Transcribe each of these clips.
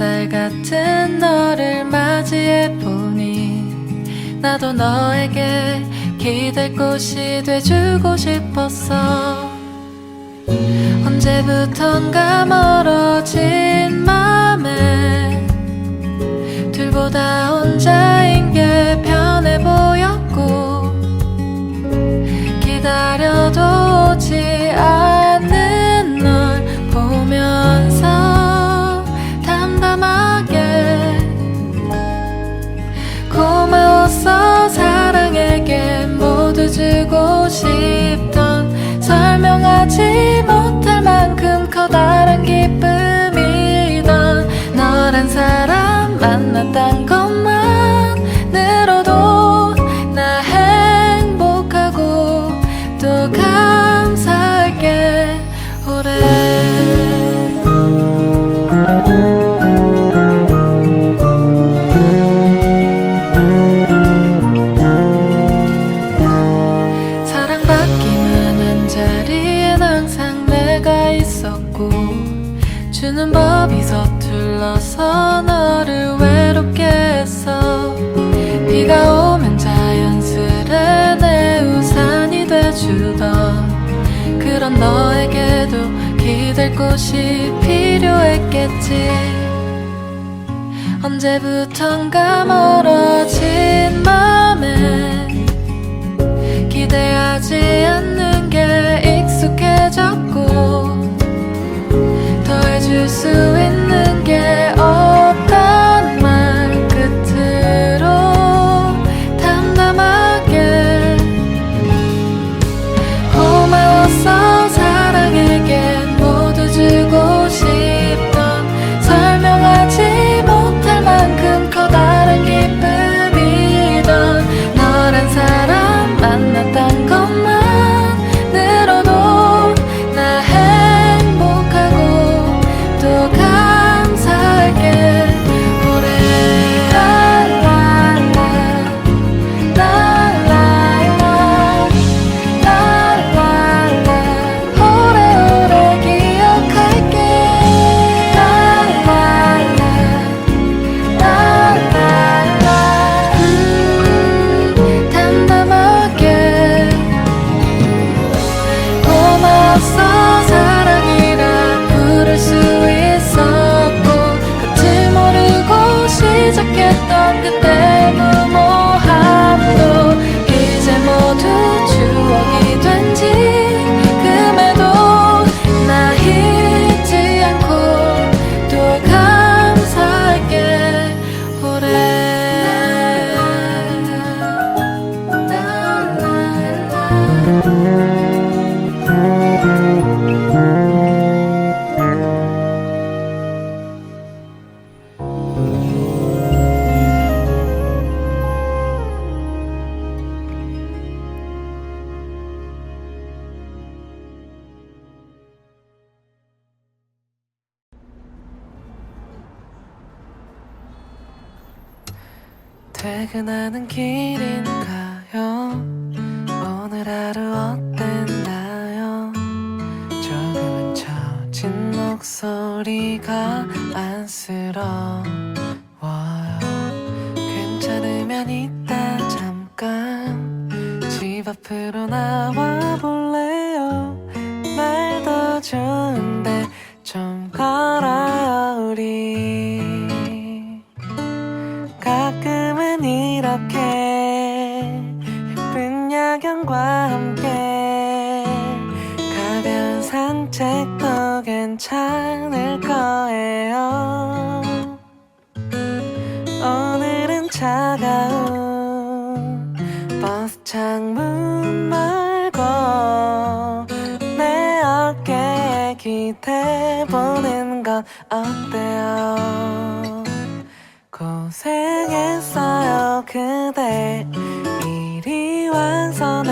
햇살 같은 너를 맞이해 보니 나도 너에게 기댈 곳이 돼주고 싶었어. 언제부턴가 멀어진 맘에 둘보다 혼자인 게 편 사람 만 곳이 필요했겠지. 언제부턴가 멀어진 맘에 기대하지 않는 게 익숙해졌고 더 해줄 수 있는 퇴근하는 길인가요? 오늘 하루 어땠나요? 조금은 처진 목소리가 안쓰러워요 괜찮으면 이따 잠깐 집 앞으로 나와 볼 함께 가벼운 산책도 괜찮을 거예요. 오늘은 차가운 버스 창문 말고 내 어깨에 기대보는 건 어때요? 고생했어요 그대. 이리 와서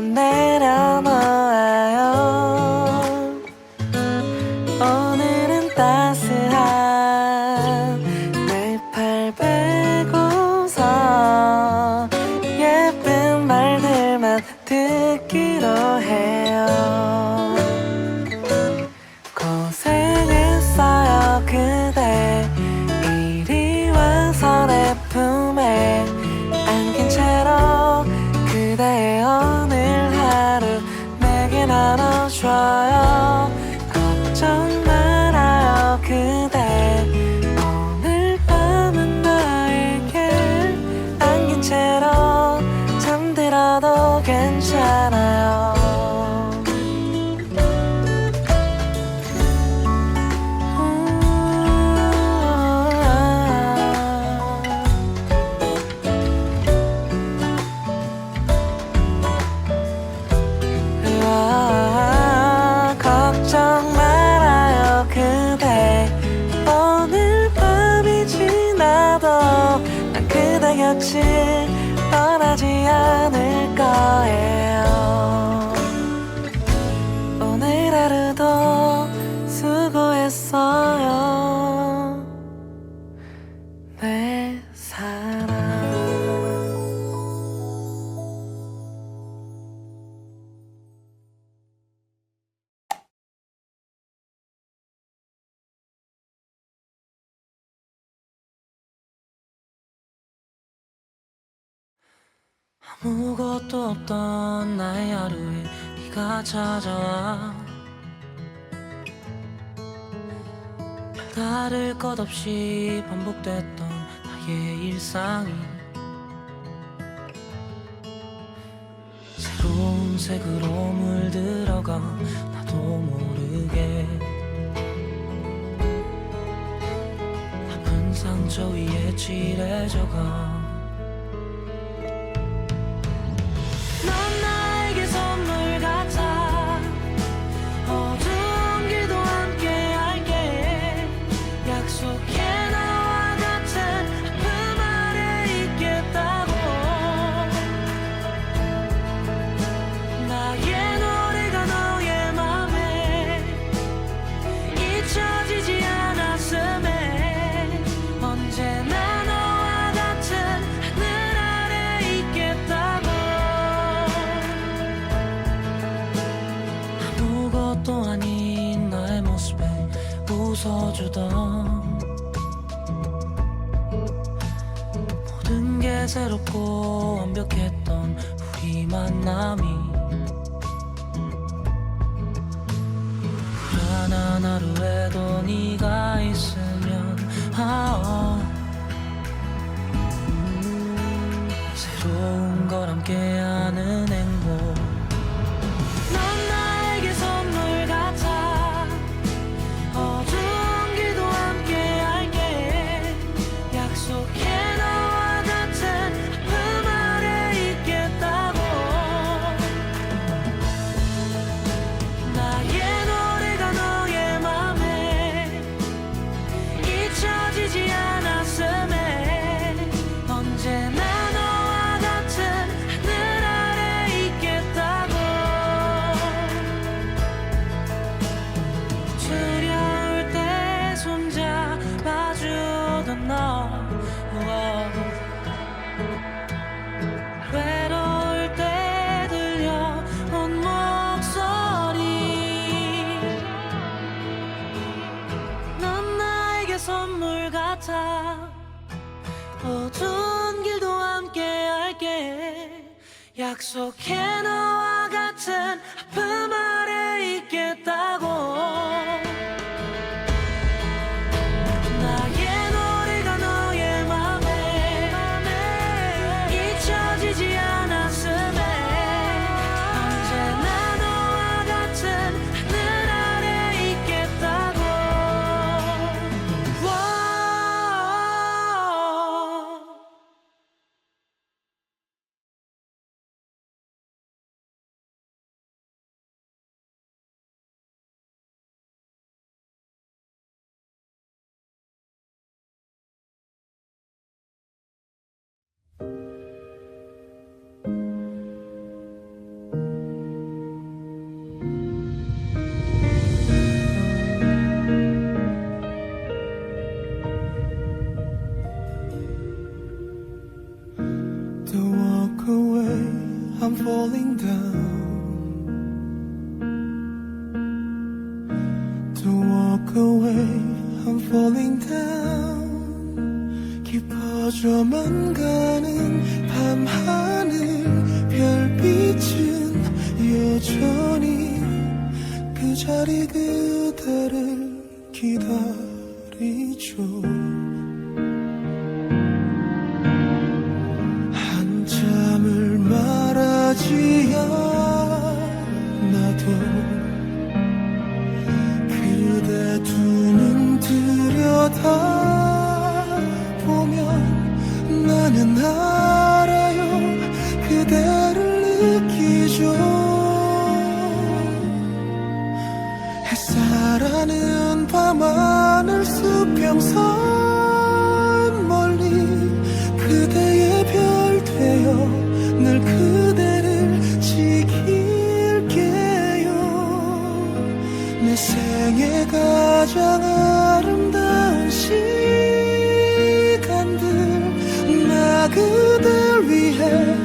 난 내려 놓아요. 오늘은 따스한 내팔 베고서 예쁜 말들만 듣기로 해요. 수도 없던 나의 하루에 네가 찾아와. 다를 것 없이 반복됐던 나의 일상이 새로운 색으로 물들어가 나도 모르게 남은 상처 위에 칠해져가. So can 자리 그대를 기다리죠. 내 생애 가장 아름다운 시간들 나 그댈 위해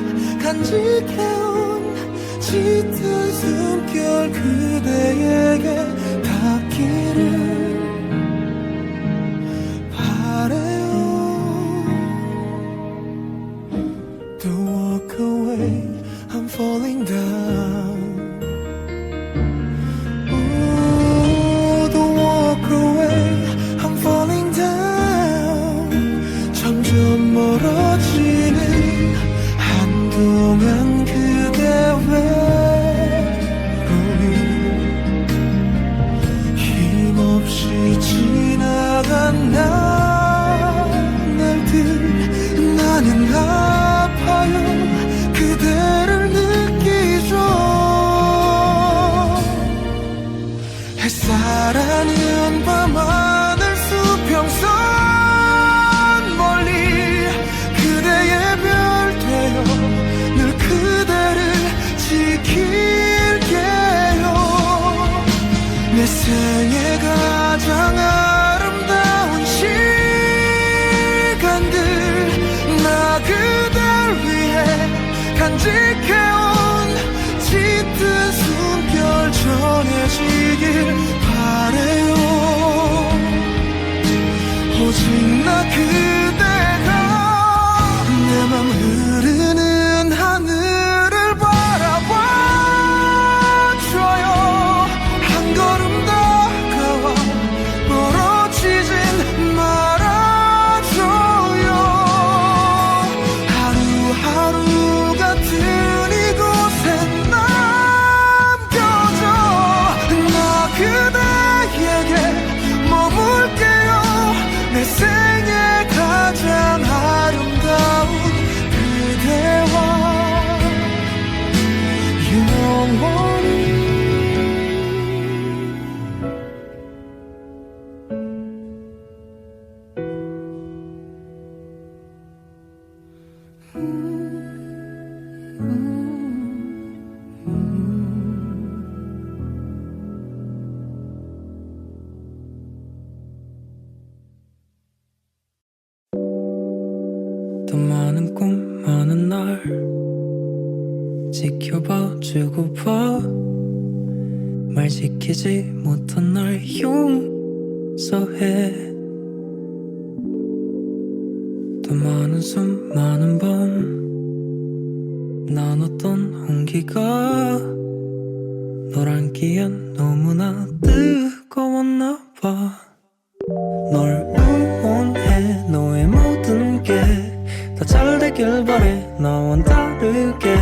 간직해온 짙은 숨결 그대에게 주고 봐말 지키지 못한 날 용서해. 더 많은 숨 많은 밤 나눴던 온기가 널 안기엔 너무나 뜨거웠나 봐널 응원해 너의 모든 게 다 잘 되길 바래. 나와 다르게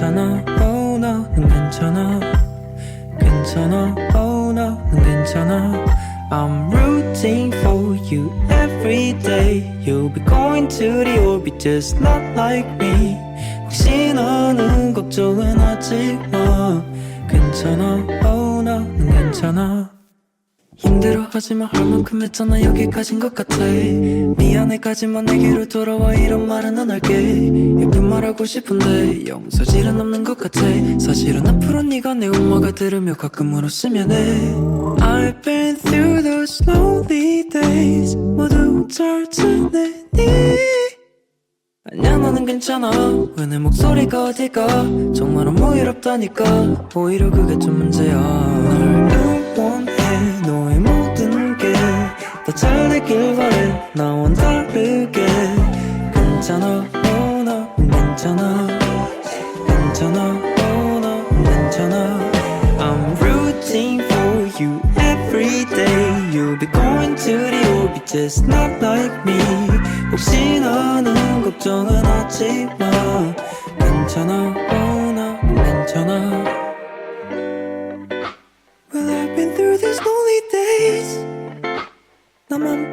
괜찮아 oh 나는 괜찮아 괜찮아 oh 나는 괜찮아 I'm rooting for you every day You'll be going to the orbit just not like me 혹시 너는 걱정은 하지 마 괜찮아 oh 나는 괜찮아 힘들어하지만 할 만큼 했잖아. 여기까진 것 같아. 미안해까지만 내게로 돌아와. 이런 말은 안 할게. 예쁜 말하고 싶은데 용서질은 없는 것 같아. 사실은 앞으로 네가 내 엄마가 들으며 가끔 울었으면 해. I've been through those lonely days. 모두 잘 지내니 아니야 나는 괜찮아. 왜 내 목소리가 어디가 정말 너무 이롭다니까. 오히려 그게 좀 문제야. 널 응원 더 잘되길 바래 나와 다르게 괜찮아 oh, 나 괜찮아 괜찮아 oh, 나 괜찮아 I'm rooting for you every day You'll be going to the orbit just not like me 혹시나 는 걱정은 하지마 괜찮아 oh, 나 괜찮아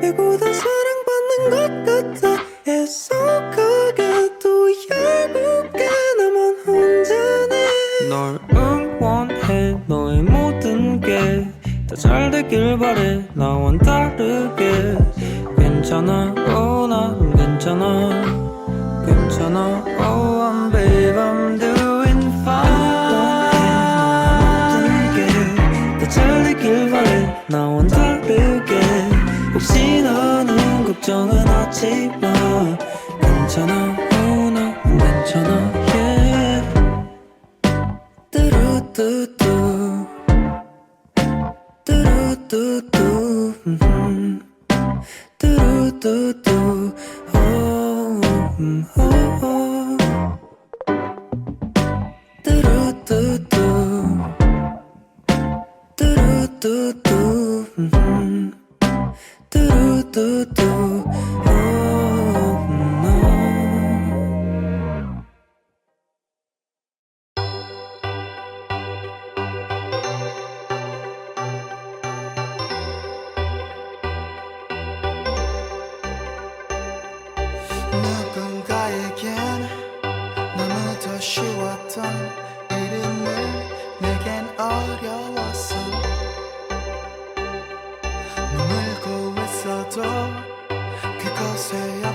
de gudo. do do do do do 있어도 그곳에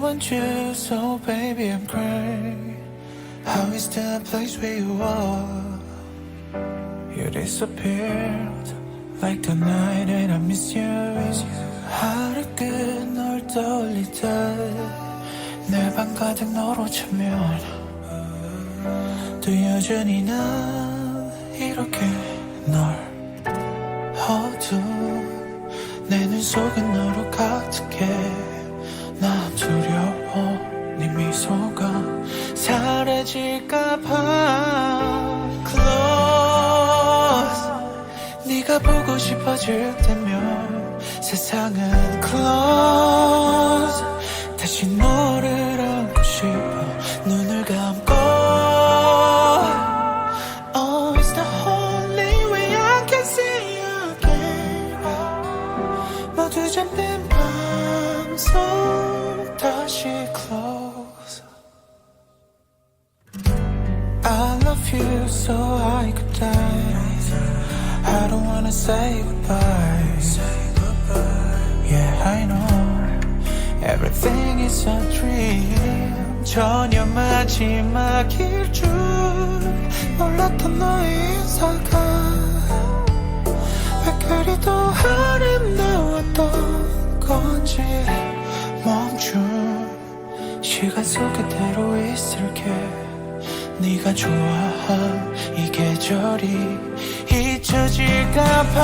want you, so baby I'm crying. How is the place where you are? You disappeared like the night and I miss you. 하루 끝널 떠올릴 때내 방 가득 너로 차면 또 여전히 난 이렇게 널 어두운 내 눈 속은 너로 가득해 사라질까봐 Close. 네가 보고 싶어질 때면 세상은 close. 다시 너를 안고 싶어 don't wanna say goodbye Yeah I know Everything is a dream 전혀 마지막일 줄 몰랐던 너의 인사가 왜 그리도 아름다웠던 건지 멈춘 시간 속 그대로 있을게 네가 좋아한 이 계절이 잊혀질까봐.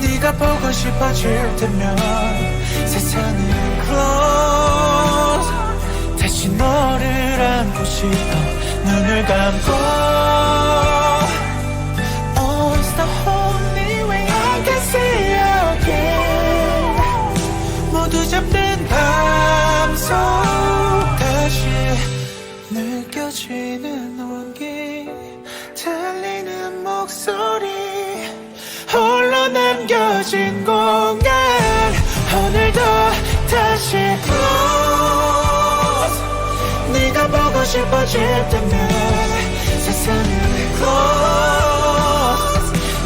네가 보고 싶어질 때면 세상은 close. 다시 너를 안고 싶어 눈을 감고 밤속 다시 느껴지는 온기 들리는 목소리 홀로 남겨진 공간. 오늘도 다시 close. 네가 보고 싶어질 때면 세상은 close.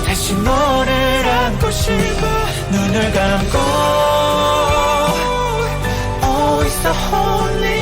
다시 너를 안고 싶어 눈을 감고 holy.